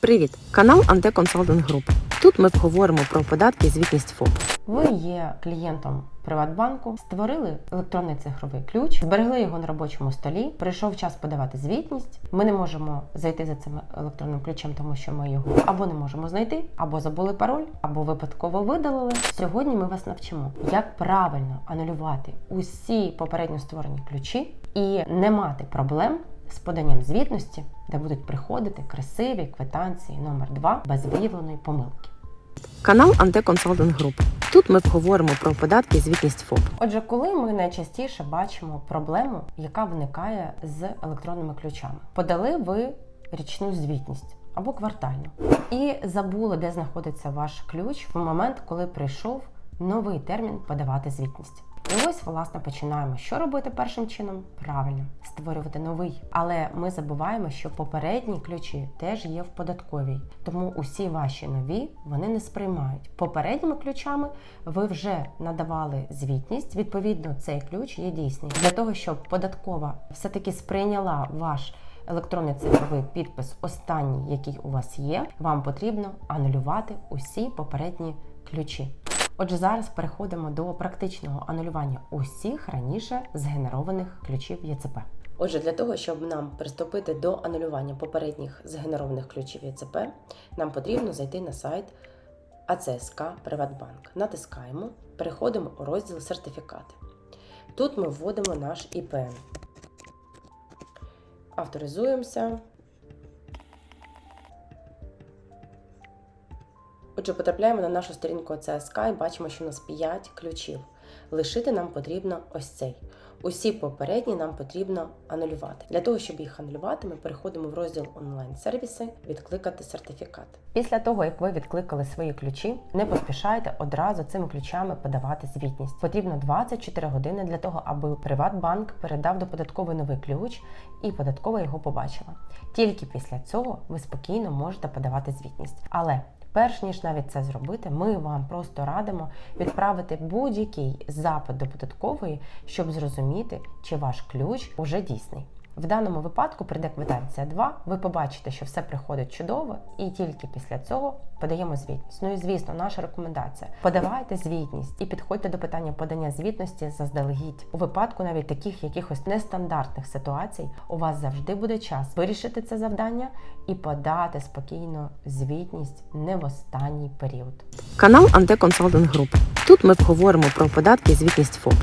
Привіт! Канал Анте Консалтинг Груп. Тут ми поговоримо про податки і звітність ФОП. Ви є клієнтом Приватбанку, створили електронний цифровий ключ, зберегли його на робочому столі. Прийшов час подавати звітність. Ми не можемо зайти за цим електронним ключем, тому що ми його або не можемо знайти, або забули пароль, або випадково видалили. Сьогодні ми вас навчимо, як правильно анулювати усі попередньо створені ключі і не мати проблем з поданням звітності, де будуть приходити красиві квитанції номер 2 без виявленої помилки. Канал Анте Консалтинг Груп. Тут ми поговоримо про податки і звітність ФОП. Отже, коли ми найчастіше бачимо проблему, яка виникає з електронними ключами, подали ви річну звітність або квартальну, і забули, де знаходиться ваш ключ в момент, коли прийшов новий термін подавати звітність. І ось, власне, починаємо. Що робити першим чином? Правильно, створювати новий. Але ми забуваємо, що попередні ключі теж є в податковій. Тому усі ваші нові вони не сприймають. Попередніми ключами ви вже надавали звітність. Відповідно, цей ключ є дійсний. Для того, щоб податкова все-таки сприйняла ваш електронний цифровий підпис, останній, який у вас є, вам потрібно анулювати усі попередні ключі. Отже, зараз переходимо до практичного анулювання усіх раніше згенерованих ключів ЄЦП. Отже, для того, щоб нам приступити до анулювання попередніх згенерованих ключів ЄЦП, нам потрібно зайти на сайт АЦСК Приватбанк. Натискаємо, переходимо у розділ Сертифікати. Тут ми вводимо наш ІПН. Авторизуємося. Отже, потрапляємо на нашу сторінку ЦСК і бачимо, що у нас 5 ключів. Лишити нам потрібно ось цей. Усі попередні нам потрібно анулювати. Для того, щоб їх анулювати, ми переходимо в розділ онлайн-сервіси, відкликати сертифікат. Після того, як ви відкликали свої ключі, не поспішайте одразу цими ключами подавати звітність. Потрібно 24 години для того, аби Приватбанк передав до податкової новий ключ і податкова його побачила. Тільки після цього ви спокійно можете подавати звітність. Але Перш ніж навіть це зробити, ми вам просто радимо відправити будь-який запит до податкової, щоб зрозуміти, чи ваш ключ уже дійсний. В даному випадку прийде квитанція 2, ви побачите, що все приходить чудово, і тільки після цього подаємо звітність. Ну і звісно, наша рекомендація: подавайте звітність і підходьте до питання подання звітності заздалегідь. У випадку навіть таких якихось нестандартних ситуацій у вас завжди буде час вирішити це завдання і подати спокійно звітність не в останній період. Канал Антеконсалтинг Груп. Тут ми поговоримо про податки і звітність ФОП.